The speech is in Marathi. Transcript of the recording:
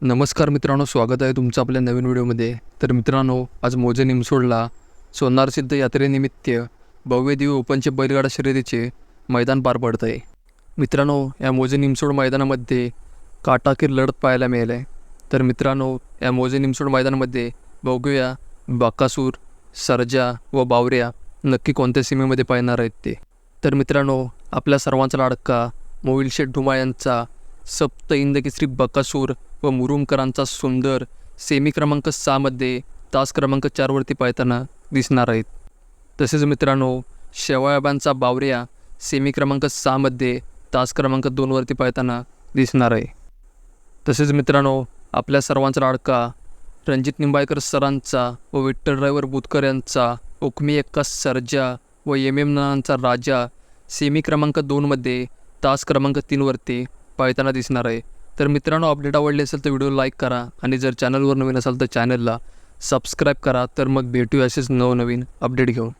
नमस्कार मित्रांनो स्वागत आहे तुमचं आपल्या नवीन व्हिडिओमध्ये. तर मित्रांनो आज मोजे निमसोडला सोनार सिद्ध यात्रेनिमित्त भव्य दिव्य ओपनचे बैलगाडा शर्यतीचे मैदान पार पडत आहे मित्रांनो या मोजे निमसोड मैदानामध्ये काटाकीर लढत पाहायला मिळालं आहे तर मित्रांनो या मोजे निमसोड मैदानामध्ये बघूया बाकासूर सरजा व बावऱ्या नक्की कोणत्या सीमेमध्ये पाहणार आहेत ते. तर मित्रांनो आपल्या सर्वांचा लाडका मोविल शेठ ढुमा यांचा सप्त इंदकेसरी बकासूर व मुरुमकरांचा सुंदर सेमी क्रमांक सहामध्ये तास क्रमांक चारवरती पाहताना दिसणार आहेत. तसेच मित्रांनो शेवाळ्याबांचा बावऱ्या सेमी क्रमांक सहामध्ये तास क्रमांक दोनवरती पाहताना दिसणार आहे. तसेच मित्रांनो आपल्या सर्वांचा लाडका रणजित निंबाळकर सरांचा व विठ्ठल ड्रायव्हर बुतकर यांचा उकमी एक्का सर्जा व एम एम नानांचा राजा सेमी क्रमांक दोनमध्ये तास क्रमांक तीनवरती पाळताना दिसणार आहे. तर मित्रांनो अपडेट आवडले असेल तर व्हिडिओ लाईक करा आणि जर चॅनलवर नवीन असाल तर चॅनलला सबस्क्राईब करा. तर मग भेटू असेच नवनवीन अपडेट घेऊन.